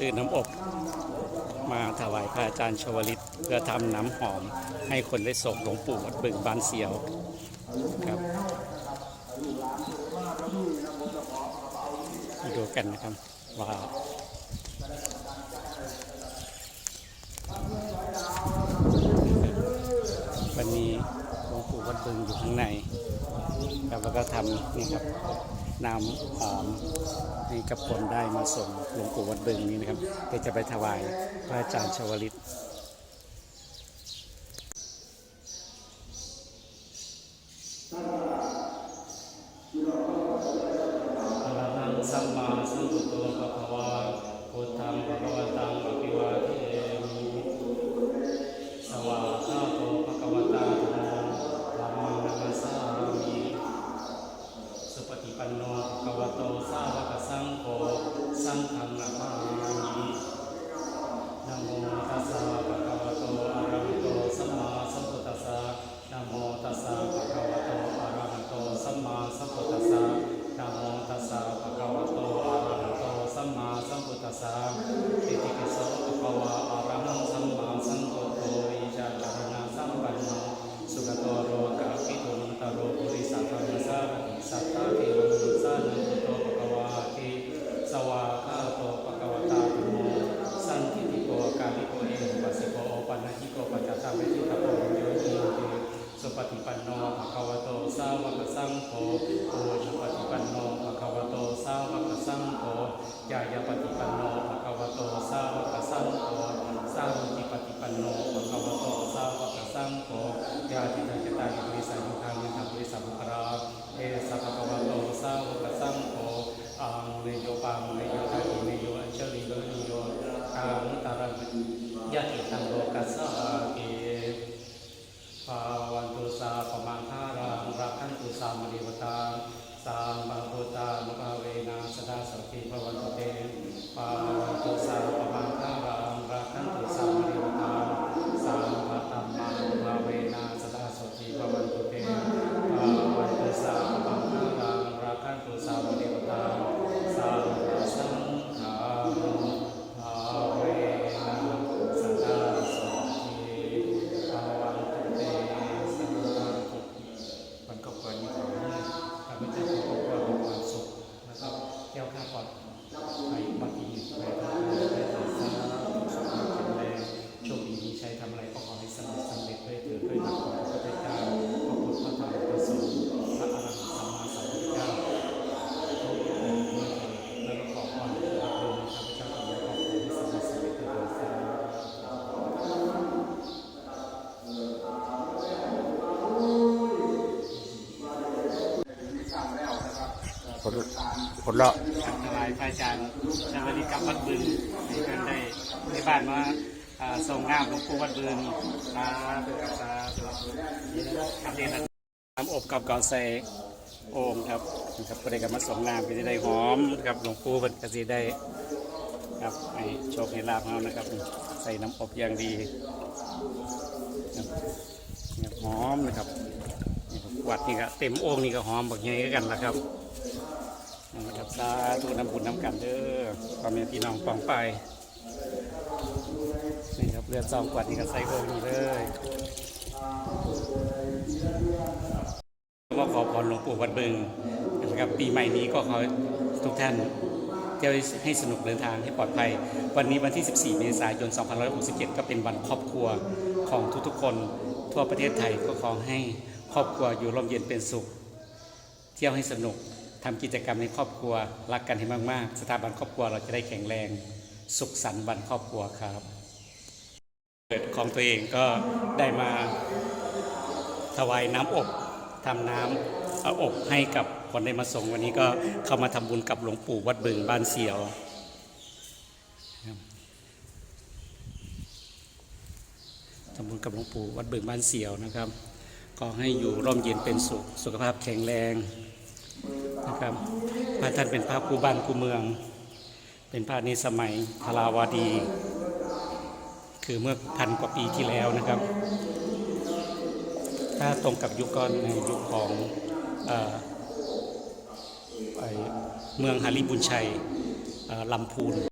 ตื่นน้ำอบ มาถวายพระอาจารย์ชวลิต เพื่อทำน้ำหอมให้คนได้ส่งหลวงปู่วัดบึงบานเสียวครับมาดูกันนะครับว่าวันนี้หลวงปู่วัดบึงอยู่ข้างในครับแล้วก็ทำนี่ครับ นำหอมให้กับคนได้มาส่งหลวงปู่วัดบึงนี้นะครับเพื่อจะไปถวายพระอาจารย์ชวลิตอรหังสัมมาสัมพุทโธภะคะวาพุทธังภะคะวะตังอะภิวา โนภคะวโตสาวกสังโฆสังฆังนะมามินะโมตัสสะภะคะวะโตอะระหะโตสัมมาสัมพุทธัสสะนะโมตัสสะภะคะวะโตอะระหะโตสัมมาสัมพุทธัสสะนะโมตัสสะภะคะวะโตอะระหะโตสัมมาสัมพุทธัสสะอิติปิโสภคะวะอะระหังสัมมาสัมพุทโธวิชาจารณะสัมปันโนสุขโตโรกะปิตุนตโรปุริสัทธะสารติสัทธะเทวมนุสสานังพุทโธภะคะวะติสวากขาโตภะคะวะตาธัมโมสันทิฏฐิโกกาลิโกเอหิปัสสิโกโอปันญิโกปัจจตตาเวทิตาโพโยนิโยติสุปฏิปันโนภะคะวะโตสาวก สังโฆโอสุปฏิปันโนภะคะวะโต สาวกสังโฆยายาปฏิปันโนภะคะวะโตสาวกสังโฆสาวุจิปฏิปันโนภะคะวะโตสาวกสังโฆยาติตัจจตานิบริสัยุทามิทัพริสัมภราเอสัพพะวะโตสาวกสังโฆอังเนโยปังเนโยทาอิเนโยอัญชลิโยนิโยกังตารังยะติตังโลกัสสะเก ภาวันตุสาปมังคารังรักขันตุสามริวตาสามบังพุ ตานภาเวนาสดาสติภวันตุเตปาวันตุสาปมังคารังรักขันตุสามริวตาสามบัตตัมมานุภาเวนะสดาสติภวันตุเตภาวันตุสาปมังคารังรักขันตุสามริวตาสามสังฆาภาเวนะสดาสติภวันตุเตสัมมาทิฏฐิมันก็ควรมีความนี้ทำให้เจ้าของครอบครัวมีความสุขนะครับแก้วข้าปลอดภัยอุบัติเหตุภัยทั้งปวงได้ถึงสาธุสุขภาพแข็งแรงโชคดีมีชัยทำอะไรก็ขอให้สำเร็จสำเร็จด้วยเถิดด้วยหลักของพระพุทธเจ้าพระพุทธพระธรรมพระสงฆ์พระอรหันตสัมมาสัมพุทธเจ้าทุกองค์ด้วยเถิดแล้วก็ขอพรรับรู้ข้าพเจ้าทั้งหลายขอบคุณที่สำเร็จสำเร็จด้วยเถิดสาธุ ผลผลเละถวายพระอาจารย์ชาวลิตกับวัดบึงให้เพื่นได้ในบ้านมาอ่าส่งงามหลวงปู่วัดบึงสาธุครับสาธุครับเรียนน้ำอบกับกอใส่โอ่งครับครับก็ได้กับมาส่งงามก็จะได้หอมครับหลวงปู่เพิ่นก็จะได้ครับให้โชคให้ลาภเฮานะครับ ใส่น้ำอบอย่างดีหอมนะครับวัดนี่ก็เต็มโอ่งนี่ก็หอมบักใหญ่กันละครับ สาธุน้ำบุญน้ำกันเด้อพ่อแม่พี่น้องปองไปนี่ครับเรือซองกวัดนี่ก็ใส่โอ่งนี่เลยก็ขอพรหลวงปู่วัดบึงนะครับปีใหม่นี้ก็ขอทุกท่านเที่ยวให้สนุกเดินทางให้ปลอดภัย วันนี้วันที่ 14 เมษายน 2567 ก็เป็นวันครอบครัวของทุกๆคนทั่วประเทศไทยก็ขอให้ครอบครัวอยู่ร่มเย็นเป็นสุข เที่ยวให้สนุก ทำกิจกรรมในครอบครัว รักกันให้มาก ๆ สถาบันครอบครัวเราจะได้แข็งแรง สุขสันต์วันครอบครัวครับเกิดของตัวเองก็ได้มาถวายน้ำอบทำน้ำเอาอบให้กับคนได้มาส่งวันนี้ก็เข้ามาทำบุญกับหลวงปู่วัดบึงบ้านเสียวครับทำบุญกับหลวงปู่วัดบึงบ้านเสียวนะครับ ก็ให้อยู่ร่มเย็นเป็นสุข สุขภาพแข็งแรง ครับพระท่านเป็นพระคูบ้านคูเมือง เป็นพระในสมัยทราวดี คือเมื่อพันกว่าปีที่แล้วนะครับ ถ้าตรงกับยุคก่อนในยุคของเอเมืองฮาริบุญชัยลำพูน